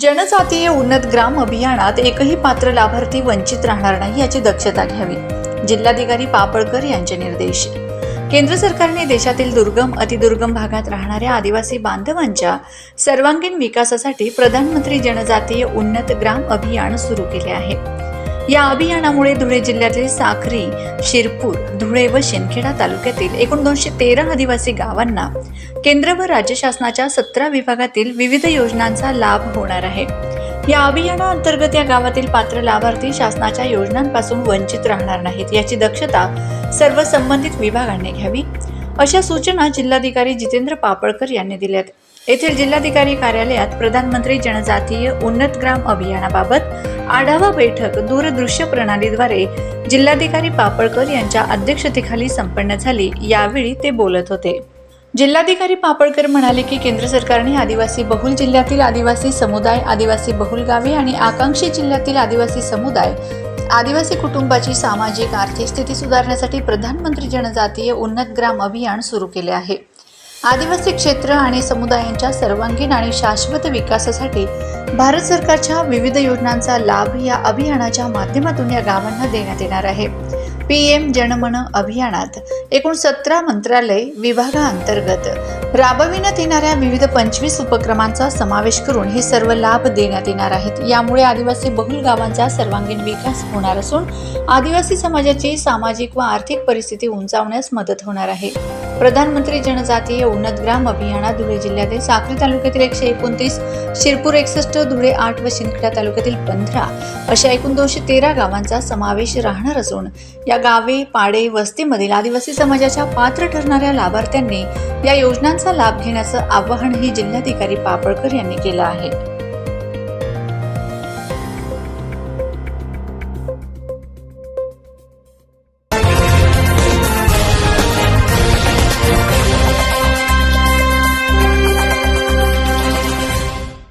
जनजातीय उन्नत ग्राम अभियानात एकही पात्र लाभार्थी वंचित राहणार नाही याची दक्षता घ्यावी. जिल्हाधिकारी पापळकर यांचे निर्देश. केंद्र सरकारने देशातील दुर्गम अतिदुर्गम भागात राहणाऱ्या आदिवासी बांधवांच्या सर्वांगीण विकासासाठी प्रधानमंत्री जनजातीय उन्नत ग्राम अभियान सुरू केले आहे. या अभियानामुळे धुळे जिल्ह्यातील साखरी शिरपूर धुळे व शिंदखेडा तालुक्यातील एकूण दोनशे तेरा आदिवासी गावांना केंद्र व राज्य शासनाच्या सतरा विभागातील विविध योजनांचा लाभ होणार आहे. या अभियानाअंतर्गत या गावातील पात्र लाभार्थी शासनाच्या योजनांपासून वंचित राहणार नाहीत याची दक्षता सर्व संबंधित विभागांनी घ्यावी. अशा सूचना जिल्हाधिकारी जितेंद्र पापळकर यांनी दिल्यात. येथील जिल्हाधिकारी कार्यालयात प्रधानमंत्री जनजातीय उन्नत ग्राम अभियानाबाबत आढावा बैठक दूरदृश्य प्रणालीद्वारे जिल्हाधिकारी पापळकर यांच्या अध्यक्षतेखाली संपन्न झाली. यावेळी ते बोलत होते. जिल्हाधिकारी पापळकर म्हणाले की केंद्र सरकारने आदिवासी बहुल जिल्ह्यातील आदिवासी समुदाय आदिवासी बहुल गावे आणि आकांक्षी जिल्ह्यातील आदिवासी समुदाय आदिवासी कुटुंबाची सामाजिक आर्थिक स्थिती सुधारण्यासाठी प्रधानमंत्री जनजातीय उन्नत ग्राम अभियान सुरू केले आहे. आदिवासी क्षेत्र आणि समुदायांच्या सर्वांगीण आणि शाश्वत विकासासाठी भारत सरकारच्या विविध योजनांचा लाभ या अभियानाच्या माध्यमातून या गावांना देण्यात येणार आहे. पी एम जनमन अभियानात एकूण सतरा मंत्रालय विभागाअंतर्गत राबविण्यात येणाऱ्या विविध पंचवीस उपक्रमांचा समावेश करून हे सर्व लाभ देण्यात येणार आहेत. यामुळे आदिवासी बहुल गावांचा सर्वांगीण विकास होणार असून आदिवासी समाजाची सामाजिक व आर्थिक परिस्थिती उंचावण्यास मदत होणार आहे. प्रधानमंत्री जनजातीय उन्नत ग्राम अभियानात धुळे जिल्ह्यातील साक्री तालुक्यातील एकशे एकोणतीस शिरपूर एकसष्ट धुळे आठ व शिंदखेडा तालुक्यातील पंधरा अशा एकूण दोनशे तेरा गावांचा समावेश राहणार असून या गावे पाडे वस्तीमधील आदिवासी समाजाच्या पात्र ठरणाऱ्या लाभार्थ्यांनी या योजनांचा लाभ घेण्याचं आवाहनही जिल्हाधिकारी पापळकर यांनी केलं आहे.